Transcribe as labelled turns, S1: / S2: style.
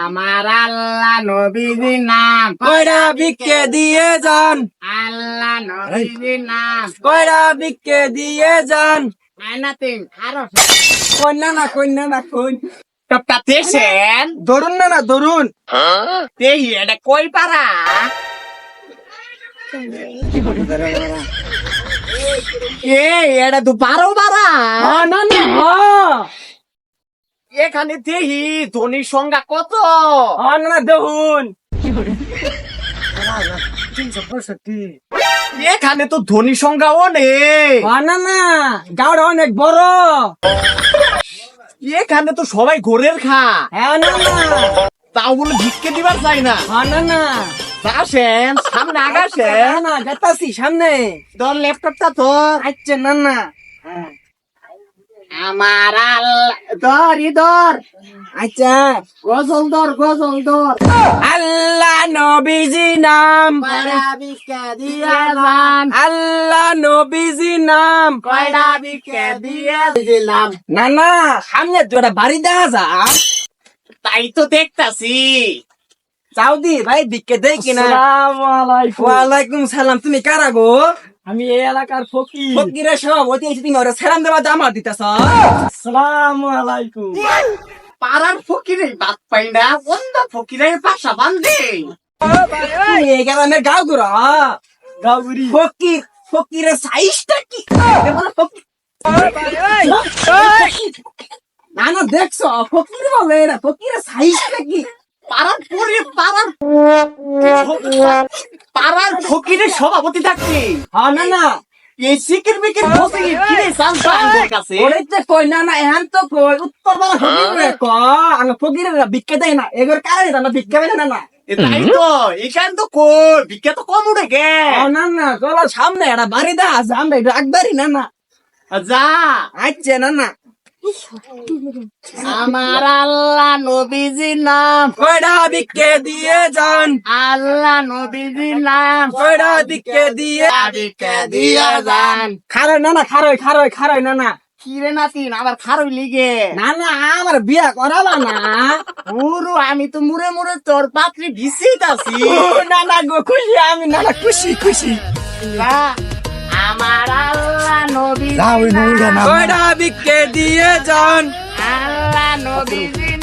S1: আমার আল্লাহ নবীজি নাম
S2: কয়টা বিকে দিয়ে যান।
S1: আল্লাহ নবীজি নাম
S2: কয়টা বিকে দিয়ে যান।
S1: আইনাতিং আরও
S2: কন্যা না কন্যা না কই?
S1: টপটা তেছেন
S2: ধরুন না না ধরুন।
S1: তেই এটা কই পারা এ এটা তো
S2: না হ্যাঁ
S1: এখানে দেহি ধনির সংখ্যা কত?
S2: না দেখুন
S1: এখানে তো ধনী সংখ্যা অনেক।
S2: না না গাওড়া অনেক বড়।
S1: এখানে তো সবাই ঘোরের খা।
S2: হ্যাঁ না।
S1: তাও বলে ভিক্ষে দিবার চাই না।
S2: না না।
S1: আসেন সামনে আগাসেন
S2: না যাতাছি সামনে।
S1: তোর ল্যাপটপটা তোর
S2: আচ্ছা না না।
S1: আমার আল্লাহ ধর ধর।
S2: আচ্ছা
S1: গজল ধর গজল ধর।
S2: আল্লাহ নবীজি নাম।
S1: দিয়ে
S2: আল্লাহ নবীজি নাম।
S1: কয়টা দিয়ে দিলাম
S2: না না সামনে তোরা বাড়ি দেখা যা।
S1: তাই তো দেখতাছি।
S2: চাউদি ভাই দিকে দেই কিনা। ওয়ালাইকুম সালাম। তুমি কারা গো?
S3: আমি এই এলাকার ফকির।
S2: ফকিরের সভাপতি এসে তুমি ওরা সেরাম দেওয়া জামা দিতেছ।
S3: আসসালামু আলাইকুম।
S1: পাড়ার ফকিরে বাদ পাই না অন্য ফকিরে বাসা বান্ধে
S2: এই গ্রামের গাও গুড়া
S3: গাউরি
S2: ফকির ফকিরের সাইজটা কি? ফকির না না দেখছ ফকির বলে এরা ফকিরের সাইজটা কি?
S1: পাড়ার পরে পাড়ার পাড়ার ফকিরের সভাপতি থাকছে।
S2: হ্যাঁ না না।
S1: এই সিকির মিকির বসে কিরে চান্স আমার কাছে।
S2: ওরে তো কই না না এখন তো কই উত্তর বাংলা ফকির রে ক আঙ্গ ফকিরের ভিক্ষা দেয় না। এগোর কারণে জানা ভিক্ষা দেয় না না।
S1: তাই তো এখান তো কই ভিক্ষা তো কম উঠে গে।
S2: না না চলো সামনে একটা বাড়ি দা আমরা একটু একবারই না না।
S1: যা।
S2: আচ্ছা না না।
S1: আমার আল্লাহ নবীজি নাম।
S2: কয়টা বিকে দিয়ে যান?
S1: আল্লাহ নবীজি নাম।
S2: কয়টা বিকে দিয়ে
S1: ভিক্ষা দিয়া যান।
S2: খারই না না খারই খারই খারই না না
S1: কিরে নাতিন আবার খারই লিগে?
S2: না না আমার বিয়া করাবা না।
S1: পুরো আমি তো মুড়ে মুড়ে তোর পাত্রে ভিসিত আছি।
S2: না না গো খুশি আমি না না খুশি। খুশি
S1: আমার আল্লাহ নবী
S2: কয়টা বিকে দিয়ে যান।
S1: আল্লাহ নবীজি